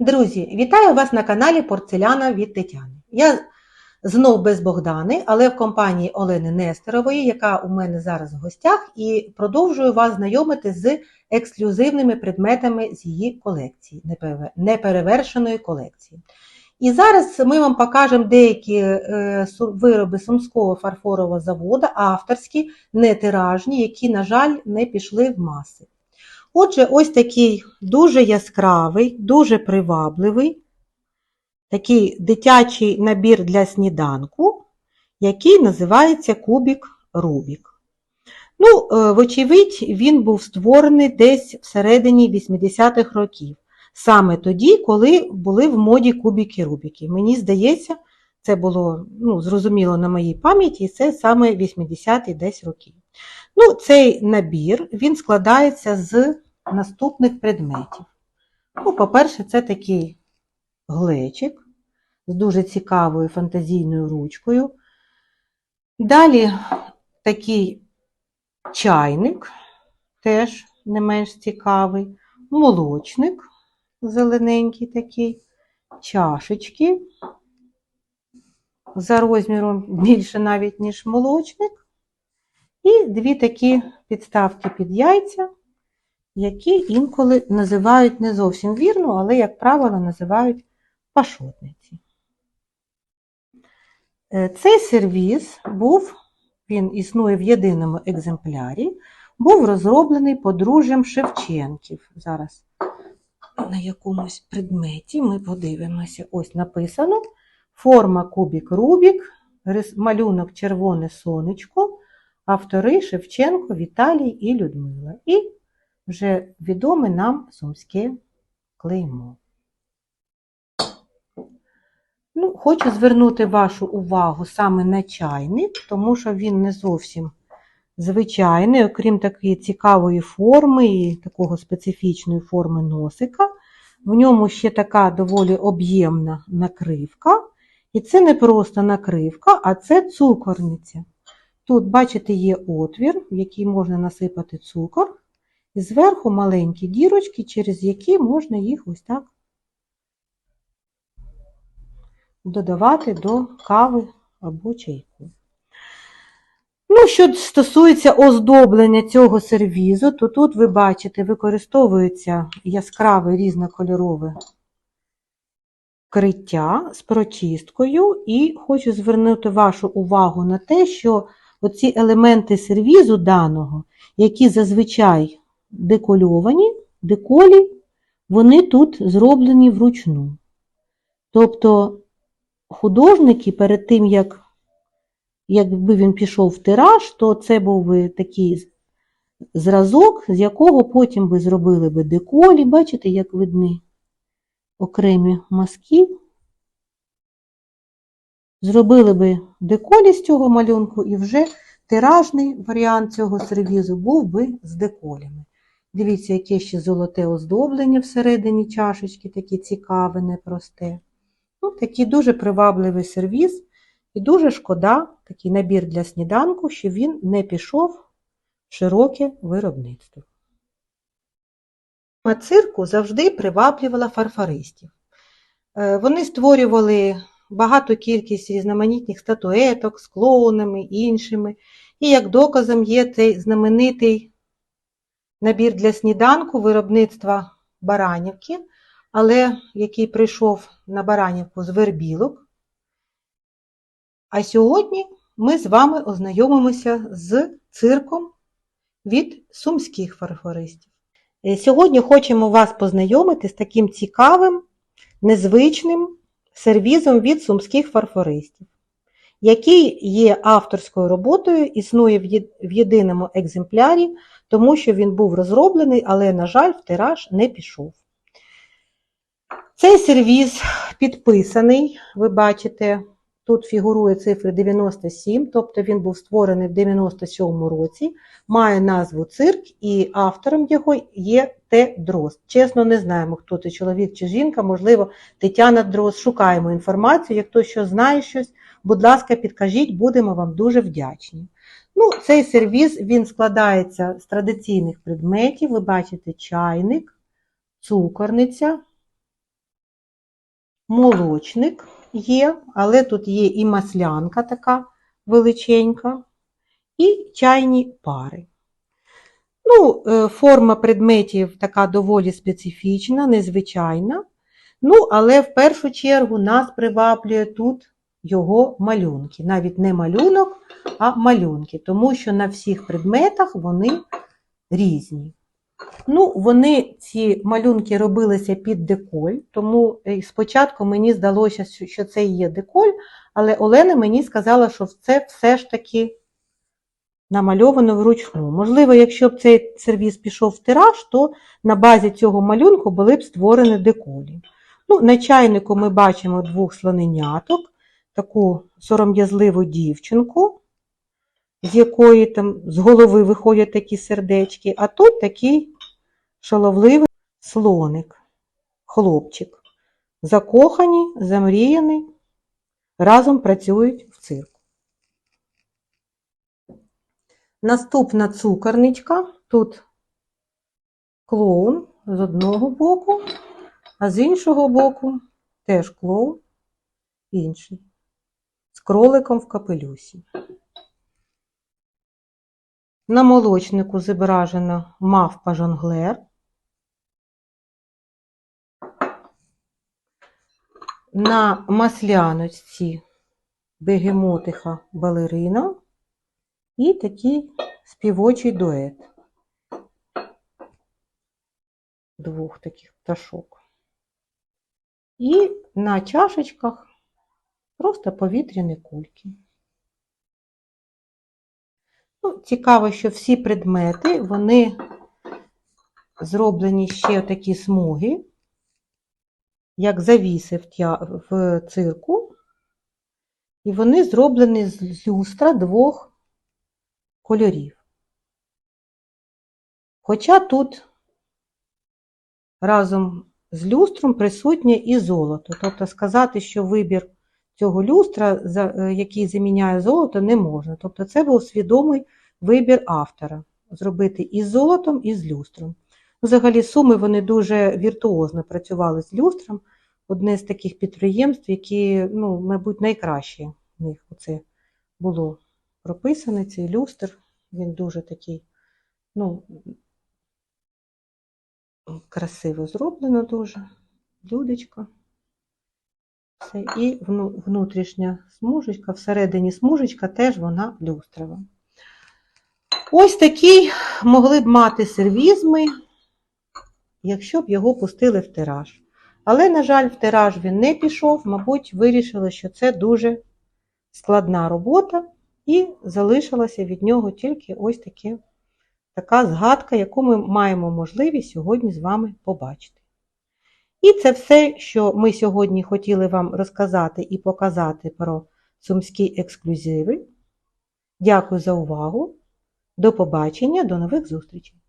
Друзі, вітаю вас на каналі Порцеляна від Тетяни. Я знов без Богдани, але в компанії Олени Нестерової, яка у мене зараз в гостях, і продовжую вас знайомити з ексклюзивними предметами з її колекції, неперевершеної колекції. І зараз ми вам покажемо деякі е, вироби Сумського фарфорового заводу, авторські, нетиражні, які, на жаль, не пішли в маси. Отже, ось такий дуже яскравий, дуже привабливий, такий дитячий набір для сніданку, який називається кубік Рубік. Ну, е, вочевидь, він був створений десь всередині 80-х років, саме тоді, коли були в моді кубіки Рубіки. Мені здається, це було ну, зрозуміло на моїй пам'яті, це саме 80-ті десь роки. Ну, цей набір він складається з наступних предметів. Ну, по-перше, це такий глечик з дуже цікавою фантазійною ручкою. Далі такий чайник, теж не менш цікавий, молочник зелененький такий, чашечки за розміром більше навіть, ніж молочник. І дві такі підставки під яйця, які інколи називають не зовсім вірно, але, як правило, називають пашотниці. Е, Цей сервіз був, він існує в єдиному екземплярі, був розроблений подружжям Шевченків. Зараз на якомусь предметі ми подивимося. Ось написано: форма кубік Рубік, малюнок червоне сонечко, автори Шевченко, Віталій і Людмила. І вже відоме нам сумське клеймо. Ну, хочу звернути вашу увагу саме на чайник, тому що він не зовсім звичайний, окрім такої цікавої форми і такого специфічної форми носика. В ньому ще така доволі об'ємна накривка. І це не просто накривка, а це цукорниця. Тут, бачите, є отвір, в який можна насипати цукор, і зверху маленькі дірочки, через які можна їх ось так додавати до кави або чайку. Ну, що стосується оздоблення цього сервізу, то тут ви бачите, використовується яскраве різнокольорове вкриття з прочисткою, і хочу звернути вашу увагу на те, що оці елементи сервізу даного, які зазвичай декольовані, деколі, вони тут зроблені вручну. Тобто художники перед тим, як якби він пішов в тираж, то це був би такий зразок, з якого потім би зробили би деколі. Бачите, як видні окремі мазки. Зробили би деколі з цього малюнку, і вже тиражний варіант цього сервізу був би з деколями. Дивіться, яке ще золоте оздоблення всередині чашечки, таке цікаве, непросте. Ну, такий дуже привабливий сервіз. І дуже шкода, такий набір для сніданку, що він не пішов в широке виробництво. Цирку завжди приваблювала фарфористів. Е, Вони створювали багату кількість різноманітних статуеток з клоунами іншими. І як доказом є цей знаменитий набір для сніданку виробництва Баранівки, але який прийшов на Баранівку з вербілок. А сьогодні ми з вами ознайомимося з цирком від сумських фарфористів. Е, Сьогодні хочемо вас познайомити з таким цікавим, незвичним сервізом від сумських фарфористів, який є авторською роботою, існує в єдиному екземплярі, тому що він був розроблений, але, на жаль, в тираж не пішов. Цей сервіз підписаний, ви бачите, тут фігурує цифра 97, тобто він був створений в 97 році, має назву цирк, і автором його є Т. Дрозд. Чесно, не знаємо, хто це чоловік чи жінка, можливо, Тетяна Дрозд. Шукаємо інформацію. Як хтось що знає щось, будь ласка, підкажіть, будемо вам дуже вдячні. Ну, Цей сервіз він складається з традиційних предметів. Ви бачите чайник, цукорниця, молочник є, але тут є і маслянка така величенька, і чайні пари. Ну, е, форма предметів така доволі специфічна, незвичайна. Ну, але в першу чергу нас приваблює тут його малюнки. Навіть не малюнок, а малюнки, тому що на всіх предметах вони різні. Ну, вони, ці малюнки робилися під деколь, тому е, спочатку мені здалося, що- це є деколь, але Олена мені сказала, що це все ж таки намальовано вручну. Можливо, якщо б цей сервіс пішов в тираж, то на базі цього малюнку були б створені деколі. Ну, на чайнику ми бачимо двох слоненяток, таку сором'язливу дівчинку, з якої там з голови виходять такі сердечки, а тут такий шаловливий слоник, хлопчик. Закохані, замріяний, разом працюють в цирку. Наступна цукорничка. Тут клоун з одного боку, а з іншого боку теж клоун інший. Кроликом в капелюсі. На молочнику зображена мавпа жонглер. На масляночці бегемотиха балерина і такий співочий дует двох таких пташок. І на чашечках просто повітряні кульки. Ну, цікаво, що всі предмети, вони зроблені ще такі смуги, як завіси в, тя... в цирку, і вони зроблені з люстра двох кольорів. Хоча тут разом з люстром присутнє і золото. Тобто сказати, що вибір цього люстра, е, який заміняє золото, не можна. Тобто це був свідомий вибір автора зробити і з золотом, і з люстром. Взагалі, суми вони дуже віртуозно працювали з люстром. Одне з таких підприємств, які, ну, мабуть, найкраще в них оце було прописане, цей люстр. Він дуже такий, ну, красиво зроблено дуже. Блюдечко. Все. І внутрішня смужечка, всередині смужечка теж вона люстрова. Ось такий могли б мати сервізми, якщо б його пустили в тираж. Але, на жаль, в тираж він не пішов, мабуть, вирішили, що це дуже складна робота, і залишилася від нього тільки ось таке, така згадка, яку ми маємо можливість сьогодні з вами побачити. І це все, що ми сьогодні хотіли вам розказати і показати про сумські ексклюзиви. Дякую за увагу. До побачення, до нових зустрічей!